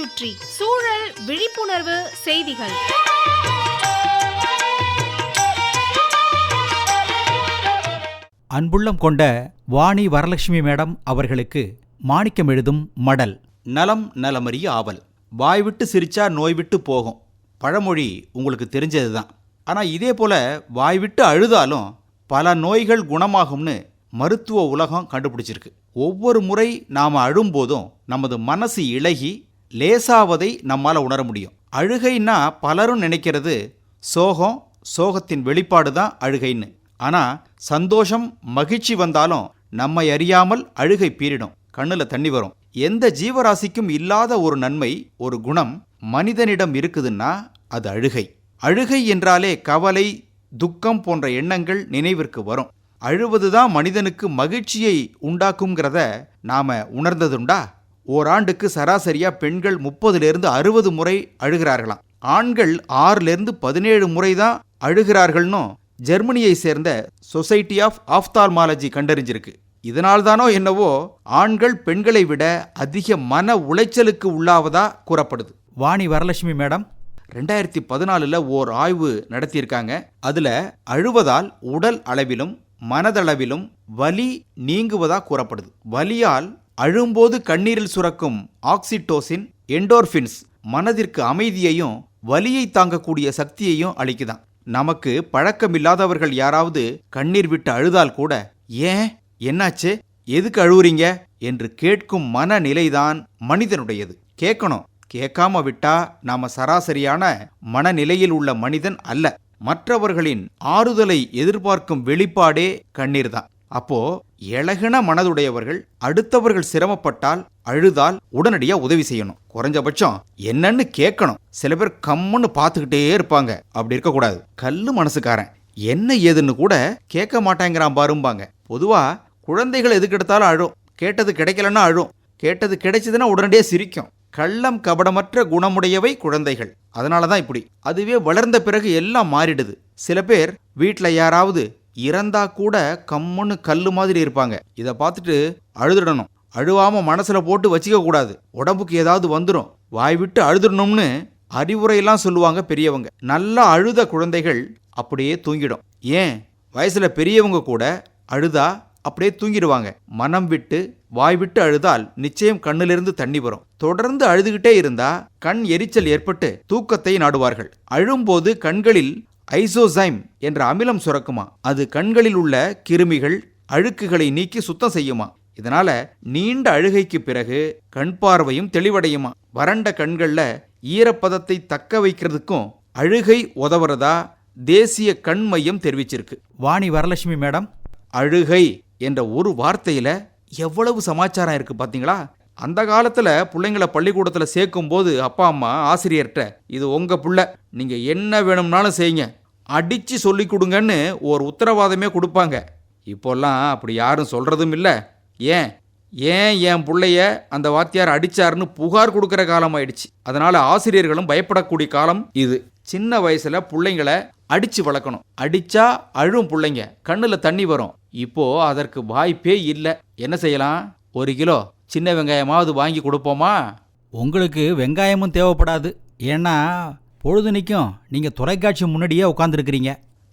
சுற்றி சூழல் விழிப்புணர்வு செய்திகள். அன்புள்ளம் கொண்ட வாணி வரலட்சுமி மேடம் அவர்களுக்கு மாணிக்கம் எழுதும் மடல். நலம் நலமறிய ஆவல். வாய் விட்டு சிரிச்சா நோய் விட்டு போகும். பழமொழி உங்களுக்கு தெரிஞ்சது தான் ஆனால் இதே போல வாய் விட்டு அழுதாலும் பல நோய்கள் குணமாகும்னு மருத்துவ உலகம் கண்டுபிடிச்சிருக்கு. ஒவ்வொரு முறை நாம் அழும்போதும் நமது மனசு இளகி லேசாவதை நம்மால் உணர முடியும். அழுகைன்னா பலரும் நினைக்கிறது சோகம் சோகத்தின் வெளிப்பாடு தான் அழுகைன்னு. ஆனால் சந்தோஷம் மகிழ்ச்சி வந்தாலும் நம்மை அறியாமல் அழுகை பீரிடும் கண்ணில் தண்ணி வரும். எந்த ஜீவராசிக்கும் இல்லாத ஒரு நன்மை ஒரு குணம் மனிதனிடம் இருக்குதுன்னா அது அழுகை. அழுகை என்றாலே கவலை துக்கம் போன்ற எண்ணங்கள் நினைவிற்கு வரும். அழுவதுதான் மனிதனுக்கு மகிழ்ச்சியை உண்டாக்குங்கிறத நாம உணர்ந்ததுண்டா? ஓராண்டுக்கு சராசரியா பெண்கள் முப்பதுலேருந்து அறுபது முறை அழுகிறார்களாம். ஆண்கள் ஆறுலேருந்து பதினேழு முறை தான் அழுகிறார்கள்னும் ஜெர்மனியை சேர்ந்த சொசைட்டி ஆஃப் ஆப்தால்மாலஜி கண்டறிஞ்சிருக்கு. இதனால்தானோ என்னவோ ஆண்கள் பெண்களை விட அதிக மன உளைச்சலுக்கு உள்ளாவதா கூறப்படுது. வாணி வரலட்சுமி மேடம். ரெண்டாயிரத்தி பதினாலில் ஓர் ஆய்வு நடத்தியிருக்காங்க. அதில் அழுவதால் உடல் அளவிலும் மனதளவிலும் வலி நீங்குவதா கூறப்படுது. வலியால் அழும்போது கண்ணீரில் சுரக்கும் ஆக்சிடோசின் எண்டோர்ஃபின்ஸ் மனதிற்கு அமைதியையும் வலியை தாங்கக்கூடிய சக்தியையும் அளிக்குதான் நமக்கு பழக்கமில்லாதவர்கள் யாராவது கண்ணீர் விட்டு அழுதால் கூட ஏன்? என்னாச்சு? எதுக்கு அழுவுறீங்க? என்று கேட்கும் மனநிலைதான் மனிதனுடையது. கேட்கணும். கேட்காம விட்டா நாம சராசரியான மனநிலையில் உள்ள மனிதன் அல்ல. மற்றவர்களின் ஆறுதலை எதிர்பார்க்கும் வெளிப்பாடே கண்ணீர் தான் அப்போ இழகின மனதுடையவர்கள் அடுத்தவர்கள் சிரமப்பட்டால் அழுதால் உடனடியா உதவி செய்யணும். குறைஞ்சபட்சம் என்னன்னு கேட்கணும். சில பேர் கம்முன்னு பார்த்துக்கிட்டே இருப்பாங்க. அப்படி இருக்கக்கூடாது. கல்லு மனசுக்காரன். என்ன ஏதுன்னு கூட கேட்க மாட்டேங்கிறான் பாரும்பாங்க. பொதுவா குழந்தைகள் எதுக்கெடுத்தாலும் அழும். கேட்டது கிடைக்கலன்னா அழும். கேட்டது கிடைச்சதுன்னா உடனடியே சிரிக்கும். கள்ளம் கபடமற்ற குணமுடையவை குழந்தைகள். அதனால தான் இப்படி. அதுவே வளர்ந்த பிறகு எல்லாம் மாறிடுது. சில பேர் வீட்டில் யாராவது இறந்தா கூட கம்முன்னு கல்லு மாதிரி இருப்பாங்க. இதை பார்த்துட்டு அழுதுடணும். அழுவாம மனசுல போட்டு வச்சுக்க கூடாது. உடம்புக்கு ஏதாவது வந்துடும் வாய் விட்டு அழுதுடணும்னு அறிவுரையெல்லாம் சொல்லுவாங்க பெரியவங்க. நல்லா அழுத குழந்தைகள் அப்படியே தூங்கிடும். ஏன்? வயசுல பெரியவங்க கூட அழுதா அப்படியே தூங்கிடுவாங்க. மனம் விட்டு வாய் விட்டு அழுதால் நிச்சயம் கண்ணிலிருந்து தண்ணி வரும். தொடர்ந்து அழுதுகிட்டே இருந்தா கண் எரிச்சல் ஏற்பட்டு தூக்கத்தை நாடுவார்கள். அழும்போது கண்களில் ஐசோசைம் என்ற அமிலம் சுரக்குமா? அது கண்களில் உள்ள கிருமிகள் அழுக்குகளை நீக்கி சுத்தம் செய்யுமா? இதனால நீண்ட அழுகைக்கு பிறகு கண் பார்வையும் தெளிவடையுமா? வறண்ட கண்கள்ல ஈரப்பதத்தை தக்க வைக்கிறதுக்கும் அழுகை உதவுறதா தேசிய கண் மையம் தெரிவிச்சிருக்கு. வாணி வரலட்சுமி மேடம். அழுகை என்ற ஒரு வார்த்தையில எவ்வளவு சமாச்சாரம் இருக்கு பாத்தீங்களா? அந்த காலத்துல பிள்ளைங்கள பள்ளிக்கூடத்துல சேர்க்கும் போது அப்பா அம்மா ஆசிரியர்கிட்ட இது உங்க புள்ள. நீங்க என்ன வேணும்னாலும் செய்யுங்க. அடித்து சொல்லி கொடுங்கன்னு ஒரு உத்தரவாதமே கொடுப்பாங்க. இப்போல்லாம் அப்படி யாரும் சொல்கிறதும் இல்லை. ஏன்? ஏன் என் பிள்ளைய அந்த வாத்தியார் அடித்தாருன்னு புகார் கொடுக்குற காலம் ஆயிடுச்சு. அதனால் ஆசிரியர்களும் பயப்படக்கூடிய காலம் இது. சின்ன வயசில் பிள்ளைங்கள அடித்து வளர்க்கணும். அடித்தா அழும் பிள்ளைங்க. கண்ணில் தண்ணி வரும். இப்போது அதற்கு வாய்ப்பே இல்லை. என்ன செய்யலாம்? ஒரு கிலோ சின்ன வெங்காயமாவது வாங்கி கொடுப்போமா? உங்களுக்கு வெங்காயமும் தேவைப்படாது. ஏன்னா பொழுதுனிக்கும் நீங்கள் தொலைக்காட்சி முன்னாடியே உட்காந்துருக்கிறீங்க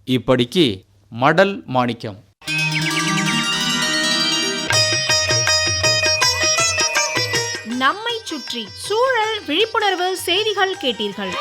இப்படிக்கு மடல் மாணிக்கம். நம்மை சுற்றி சூழல் விழிப்புணர்வு செய்திகள் கேட்டீர்கள்.